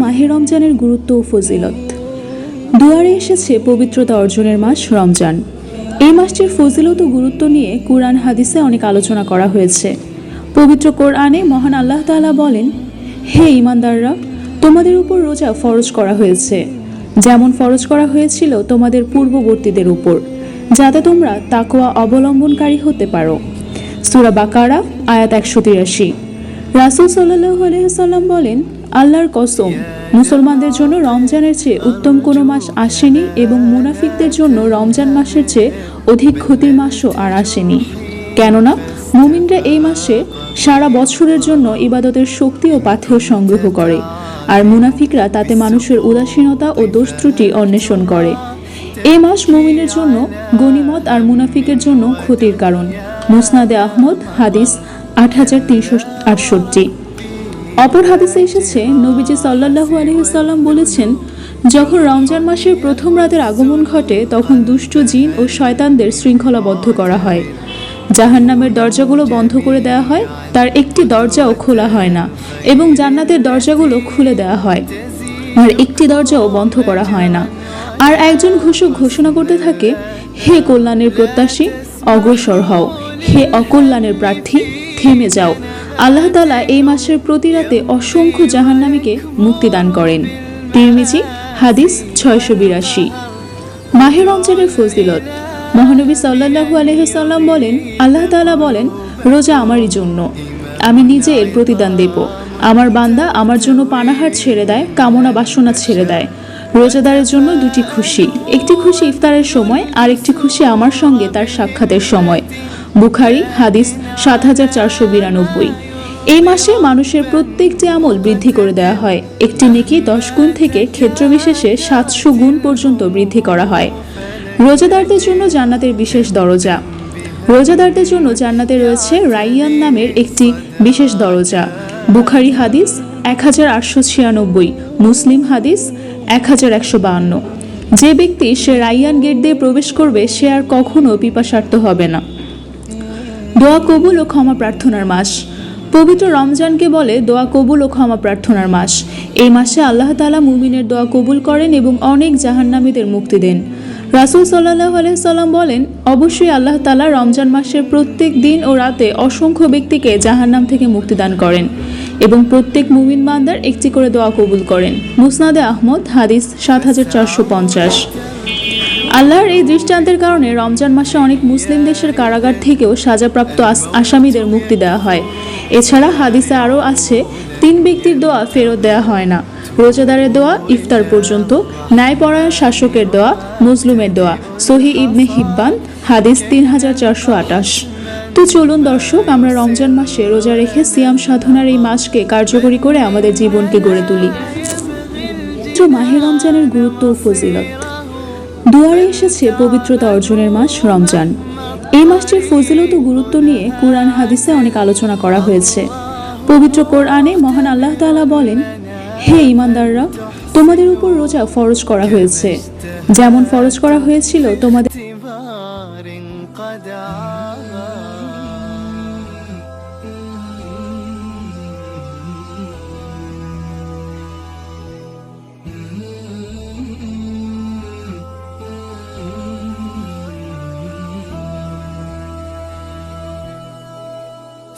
মাহে রমজানের গুরুত্ব ও ফজিলত। দুয়ারে এসেছে পবিত্রতা অর্জনের মাস রমজান। এই মাসটির ফজিলত ও গুরুত্ব নিয়ে কোরআন হাদিসে অনেক আলোচনা করা হয়েছে। পবিত্র কোরআনে মহান আল্লাহ তাআলা বলেন, হে ইমানদাররা তোমাদের উপর রোজা ফরজ করা হয়েছে। যেমন ফরজ করা হয়েছিল তোমাদের পূর্ববর্তীদের উপর, যাতে তোমরা তাকোয়া অবলম্বনকারী হতে পারো। সূরা বাকারা, আয়াত একশো তিরাশি। রাসুল সাল্লাহ আলহিসাল্লাম বলেন, আল্লাহর কসম, মুসলমানদের জন্য রমজানের চেয়ে উত্তম কোনো মাস আসেনি এবং মুনাফিকদের জন্য রমজান মাসের চেয়ে অধিক ক্ষতির মাসও আর আসেনি। কেননা, মুমিনরা এই মাসে সারা বছরের জন্য ইবাদতের শক্তি ও পাথেয় সংগ্রহ করে, আর মুনাফিকরা তাতে মানুষের উদাসীনতা ও দোষ ত্রুটি অন্বেষণ করে। এই মাস মুমিনের জন্য গনিমত আর মুনাফিকের জন্য ক্ষতির কারণ। মুসনাদে আহমদ, হাদিস আট হাজার তিনশো আটষট্টি। অপর হাদিসে এসেছে, নবীজি সাল্লাল্লাহু আলহিসাল্লাম বলেছেন, যখন রমজান মাসের প্রথম রাতের আগমন ঘটে, তখন দুষ্ট জিন ও শয়তানদের শৃঙ্খলাবদ্ধ করা হয়। জাহান্নামের দরজাগুলো বন্ধ করে দেওয়া হয়, তার একটি দরজাও খোলা হয় না, এবং জান্নাতের দরজাগুলো খুলে দেওয়া হয়। আর একটি দরজাও বন্ধ করা হয় না। আর একজন ঘোষক ঘোষণা করতে থাকে, হে কল্যাণের প্রত্যাশী, অগ্রসর হও। হে অকল্যাণের প্রার্থী, থেমে যাও। আল্লাহ তালা এই মাসের প্রতি রাতে অসংখ্য জাহান্নামীকে মুক্তিদান করেন। তিরমিজি, হাদিস ছয়শো বিরাশি। মাহের রমজানের ফজিলত, মহানবী সাল্লাল্লাহু আলহিসাল্লাম বলেন, আল্লাহ তাআলা বলেন, রোজা আমারই জন্য। আমি নিজে এর প্রতিদান দেব। আমার বান্দা আমার জন্য পানাহার ছেড়ে দেয়, কামনা বাসনা ছেড়ে দেয়। রোজাদারের জন্য দুটি খুশি। একটি খুশি ইফতারের সময়, আর একটি খুশি আমার সঙ্গে তার সাক্ষাতের সময়। বুখারি, হাদিস সাত হাজার চারশো বিরানব্বই। এই মাসে মানুষের প্রত্যেকটি আমল বৃদ্ধি করে দেওয়া হয়। একটি নেকি দশ গুণ থেকে ক্ষেত্রবিশেষে সাতশো গুণ পর্যন্ত বৃদ্ধি করা হয়। রোজাদারদের জন্য জান্নাতের বিশেষ দরজা। রোজাদারদের জন্য জান্নাতে রয়েছে রাইয়ান নামের একটি বিশেষ দরজা। বুখারি হাদিস এক হাজার আটশো ছিয়ানব্বই। মুসলিম হাদিস এক হাজার একশো বাহান্ন। যে ব্যক্তি সে রাইয়ান গেট দিয়ে প্রবেশ করবে, সে আর কখনো পিপাসার্থ হবে না। দোয়া কবুল ও ক্ষমা প্রার্থনার মাস। পবিত্র রমজানকে বলে দোয়া কবুল ও ক্ষমা প্রার্থনার মাস। এই মাসে আল্লাহ তালা মুমিনের দোয়া কবুল করেন এবং অনেক জাহান্নামীদের মুক্তি দেন। রাসূল সাল্লাহ আলাইসাল্লাম বলেন, অবশ্যই আল্লাহ তালা রমজান মাসের প্রত্যেক দিন ও রাতে অসংখ্য ব্যক্তিকে জাহান্নাম থেকে মুক্তিদান করেন। এবং প্রত্যেক মুমিন বান্দার একটি করে দোয়া কবুল করেন। মুসনাদে আহমদ, হাদিস সাত হাজার চারশো পঞ্চাশ। আল্লাহর এই দৃষ্টান্তের কারণে রমজান মাসে অনেক মুসলিম দেশের কারাগার থেকেও সাজাপ্রাপ্ত আসামিদের মুক্তি দেওয়া হয়। এছাড়া হাদিসে আরও আছে, তিন ব্যক্তির দোয়া ফেরত দেওয়া হয় না। রোজাদারের দোয়া ইফতার পর্যন্ত, ন্যায়পরায়ণ শাসকের দোয়া মজলুমের দোয়া। সহি ইবনে হিব্বান, হাদিস তিন হাজার চারশো আটাশ তো চলুন দর্শক, আমরা রমজান মাসে রোজা রেখে সিয়াম সাধনার এই মাসকে কার্যকরী করে আমাদের জীবনকে গড়ে তুলি। মাহে রমজানের গুরুত্ব ও ফজিলত। দুয়ারে এসেছে পবিত্রতা অর্জনের মাস রমজান। এই মাসটির ফজিলত ও গুরুত্ব নিয়ে কোরআন হাদিসে অনেক আলোচনা করা হয়েছে। পবিত্র কোরআনে মহান আল্লাহ তাআলা বলেন, হে ইমানদাররা তোমাদের উপর রোজা ফরজ করা হয়েছে। যেমন ফরজ করা হয়েছিল, তোমাদের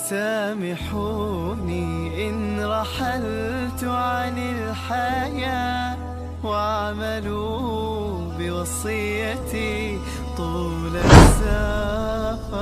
سامحوني إن رحلت عن الحياة واعملوا بوصيتي طول الساعة